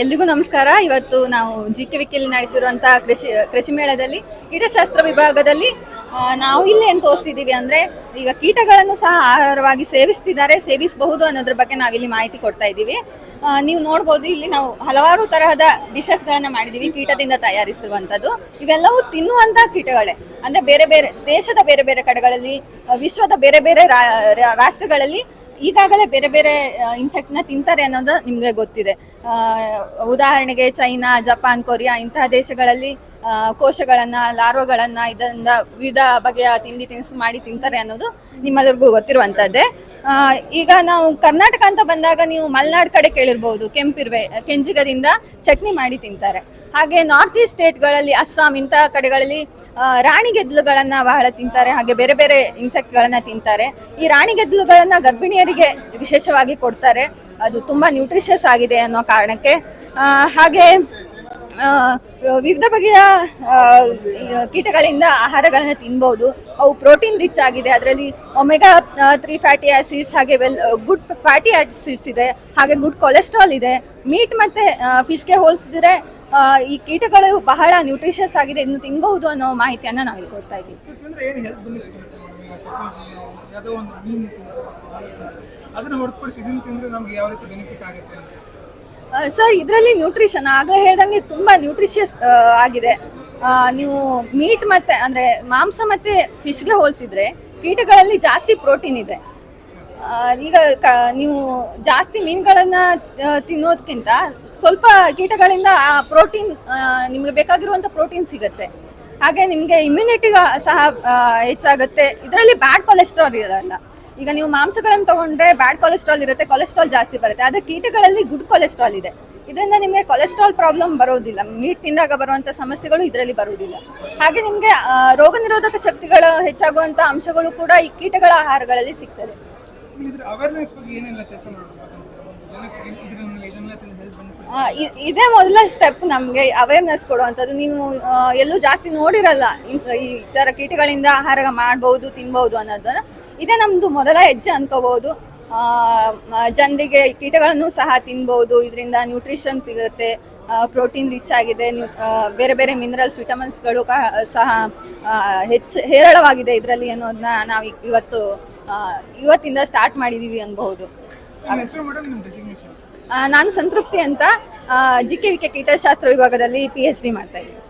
ಎಲ್ರಿಗೂ ನಮಸ್ಕಾರ. ಇವತ್ತು ನಾವು ಜಿ ಕೆ ವಿಕೆಯಲ್ಲಿ ನಡೀತಿರುವಂತಹ ಕೃಷಿ ಕೃಷಿ ಮೇಳದಲ್ಲಿ, ಕೀಟಶಾಸ್ತ್ರ ವಿಭಾಗದಲ್ಲಿ ನಾವು ಇಲ್ಲಿ ಏನು ತೋರಿಸ್ತಿದ್ದೀವಿ ಅಂದ್ರೆ ಈಗ ಕೀಟಗಳನ್ನು ಸಹ ಆಹಾರವಾಗಿ ಸೇವಿಸ್ತಿದ್ದಾರೆ, ಸೇವಿಸಬಹುದು ಅನ್ನೋದ್ರ ಬಗ್ಗೆ ನಾವಿಲ್ಲಿ ಮಾಹಿತಿ ಕೊಡ್ತಾ ಇದ್ದೀವಿ. ನೀವು ನೋಡ್ಬೋದು ಇಲ್ಲಿ ನಾವು ಹಲವಾರು ತರಹದ ಡಿಶಸ್ಗಳನ್ನ ಮಾಡಿದ್ದೀವಿ, ಕೀಟದಿಂದ ತಯಾರಿಸಿರುವಂಥದ್ದು. ಇವೆಲ್ಲವೂ ತಿನ್ನುವಂಥ ಕೀಟಗಳೇ. ಅಂದ್ರೆ ಬೇರೆ ಬೇರೆ ದೇಶದ ಬೇರೆ ಬೇರೆ ಕಡೆಗಳಲ್ಲಿ ವಿಶ್ವದ ಬೇರೆ ಬೇರೆ ರಾಷ್ಟ್ರಗಳಲ್ಲಿ ಈಗಾಗಲೇ ಬೇರೆ ಬೇರೆ ಇನ್ಸೆಕ್ಟ್ನ ತಿಂತಾರೆ ಅನ್ನೋದು ನಿಮಗೆ ಗೊತ್ತಿದೆ. ಉದಾಹರಣೆಗೆ ಚೈನಾ, ಜಪಾನ್, ಕೊರಿಯಾ ಇಂತಹ ದೇಶಗಳಲ್ಲಿ ಕೋಶಗಳನ್ನು, ಲಾರ್ವಗಳನ್ನ ಇದರಿಂದ ವಿವಿಧ ಬಗೆಯ ತಿಂಡಿ ತಿನಿಸು ಮಾಡಿ ತಿಂತಾರೆ ಅನ್ನೋದು ನಿಮ್ಮೆಲ್ಲರಿಗೂ ಗೊತ್ತಿರುವಂಥದ್ದೇ ಈಗ ನಾವು ಕರ್ನಾಟಕ ಅಂತ ಬಂದಾಗ ನೀವು ಮಲೆನಾಡು ಕಡೆ ಕೇಳಿರ್ಬೋದು ಕೆಂಪಿರ್ವೆ ಕೆಂಜಿಗದಿಂದ ಚಟ್ನಿ ಮಾಡಿ ತಿಂತಾರೆ. ಹಾಗೆ ನಾರ್ತ್ ಈಸ್ಟ್ ಸ್ಟೇಟ್ಗಳಲ್ಲಿ ಅಸ್ಸಾಂ ಇಂತಹ ಕಡೆಗಳಲ್ಲಿ ರಾಣಿ ರಾಣಿಗೆದ್ಲುಗಳನ್ನ ಬಹಳ ತಿಂತಾರೆ, ಹಾಗೆ ಬೇರೆ ಬೇರೆ ಇನ್ಸೆಕ್ಟ್ಗಳನ್ನ ತಿಂತಾರೆ. ಈ ರಾಣಿಗೆದ್ಲುಗಳನ್ನ ಗರ್ಭಿಣಿಯರಿಗೆ ವಿಶೇಷವಾಗಿ ಕೊಡ್ತಾರೆ. ಅದು ತುಂಬಾ ನ್ಯೂಟ್ರಿಷಿಯಸ್ ಆಗಿದೆ ಅನ್ನೋ ಕಾರಣಕ್ಕೆ. ಹಾಗೆ ವಿವಿಧ ಬಗೆಯ ಕೀಟಗಳಿಂದ ಆಹಾರಗಳನ್ನು ತಿನ್ಬೋದು. ಅವು ಪ್ರೋಟೀನ್ ರಿಚ್ ಆಗಿದೆ. ಅದರಲ್ಲಿ ಒಮೆಗಾ ತ್ರೀ ಫ್ಯಾಟಿ ಆಸಿಡ್ಸ್ ಹಾಗೆ ವೆಲ್ ಗುಡ್ ಫ್ಯಾಟಿ ಆ್ಯಸಿಡ್ಸ್ ಇದೆ. ಹಾಗೆ ಗುಡ್ ಕೊಲೆಸ್ಟ್ರಾಲ್ ಇದೆ. ಮೀಟ್ ಮತ್ತೆ ಫಿಶ್ಗೆ ಹೋಲಿಸಿದ್ರೆ ಈ ಕೀಟಗಳು ಬಹಳ ನ್ಯೂಟ್ರಿಷಿಯಸ್ ಆಗಿದೆ. ಇನ್ನು ತಿನ್ಬಹುದು ಅನ್ನೋ ಮಾಹಿತಿಯನ್ನ ನಾವಿಲ್ಲಿ ಕೊಡ್ತಾ ಇದ್ದೀವಿ. ಸರ್ ಇದರಲ್ಲಿ ನ್ಯೂಟ್ರಿಷನ್ ಆಗ ಹೇಳ್ದಂಗೆ ತುಂಬ ನ್ಯೂಟ್ರಿಷಿಯಸ್ ಆಗಿದೆ. ನೀವು ಮೀಟ್ ಮತ್ತೆ, ಅಂದರೆ ಮಾಂಸ ಮತ್ತೆ ಫಿಶ್ಗೆ ಹೋಲಿಸಿದ್ರೆ ಕೀಟಗಳಲ್ಲಿ ಜಾಸ್ತಿ ಪ್ರೋಟೀನ್ ಇದೆ. ಈಗ ನೀವು ಜಾಸ್ತಿ ಮೀನುಗಳನ್ನು ತಿನ್ನೋದಕ್ಕಿಂತ ಸ್ವಲ್ಪ ಕೀಟಗಳಿಂದ ಆ ಪ್ರೋಟೀನ್ ನಿಮಗೆ ಬೇಕಾಗಿರುವಂಥ ಪ್ರೋಟೀನ್ ಸಿಗುತ್ತೆ. ಹಾಗೆ ನಿಮಗೆ ಇಮ್ಯುನಿಟಿ ಸಹ ಹೆಚ್ಚಾಗುತ್ತೆ. ಇದರಲ್ಲಿ ಬ್ಯಾಡ್ ಕೊಲೆಸ್ಟ್ರಾಲ್ ಇರಲ್ಲ ಈಗ ನೀವು ಮಾಂಸಗಳನ್ನು ತಗೊಂಡ್ರೆ ಬ್ಯಾಡ್ ಕೊಲೆಸ್ಟ್ರಾಲ್ ಇರುತ್ತೆ ಕೊಲೆಸ್ಟ್ರಾಲ್ ಜಾಸ್ತಿ ಬರುತ್ತೆ. ಆದರೆ ಕೀಟಗಳಲ್ಲಿ ಗುಡ್ ಕೊಲೆಸ್ಟ್ರಾಲ್ ಇದೆ. ಇದರಿಂದ ನಿಮಗೆ ಕೊಲೆಸ್ಟ್ರಾಲ್ ಪ್ರಾಬ್ಲಮ್ ಬರೋದಿಲ್ಲ. ಮೀಟ್ ತಿಂದಾಗ ಬರುವಂಥ ಸಮಸ್ಯೆಗಳು ಇದರಲ್ಲಿ ಬರುವುದಿಲ್ಲ. ಹಾಗೆ ನಿಮಗೆ ರೋಗ ನಿರೋಧಕ ಶಕ್ತಿಗಳು ಹೆಚ್ಚಾಗುವಂಥ ಅಂಶಗಳು ಕೂಡ ಈ ಕೀಟಗಳ ಆಹಾರಗಳಲ್ಲಿ ಸಿಗ್ತದೆ. ಇದೇ ಮೊದಲ ಸ್ಟೆಪ್ ನಮಗೆ ಅವೇರ್ನೆಸ್ ಕೊಡುವಂಥದ್ದು. ನೀವು ಎಲ್ಲೂ ಜಾಸ್ತಿ ನೋಡಿರಲ್ಲ ಈ ಥರ ಕೀಟಗಳಿಂದ ಆಹಾರ ಮಾಡ್ಬೋದು ತಿನ್ಬೋದು ಅನ್ನೋದನ್ನ. ಇದೇ ನಮ್ಮದು ಮೊದಲ ಹೆಜ್ಜೆ ಅನ್ಕೋಬಹುದು. ಜನರಿಗೆ ಕೀಟಗಳನ್ನು ಸಹ ತಿನ್ಬಹುದು ಇದರಿಂದ ನ್ಯೂಟ್ರಿಷನ್ ಸಿಗುತ್ತೆ ಪ್ರೋಟೀನ್ ರಿಚ್ ಆಗಿದೆ ಬೇರೆ ಬೇರೆ ಮಿನರಲ್ಸ್ ವಿಟಮಿನ್ಸ್ಗಳು ಸಹ ಹೆಚ್ಚು ಹೇರಳವಾಗಿದೆ ಇದರಲ್ಲಿ ಅನ್ನೋದನ್ನ ನಾವು ಇವತ್ತು ಇವತ್ತಿಂದ ಸ್ಟಾರ್ಟ್ ಮಾಡಿದೀವಿ ಅನ್ಬಹುದು. ನಾನು ಸಂತೃಪ್ತಿ ಅಂತ ಜಿ ಕೆ ವಿ ಕೆ ಕೀಟಶಾಸ್ತ್ರ ವಿಭಾಗದಲ್ಲಿ ಪಿ ಎಚ್ ಡಿ ಮಾಡ್ತಾ ಇದ್ದೀನಿ.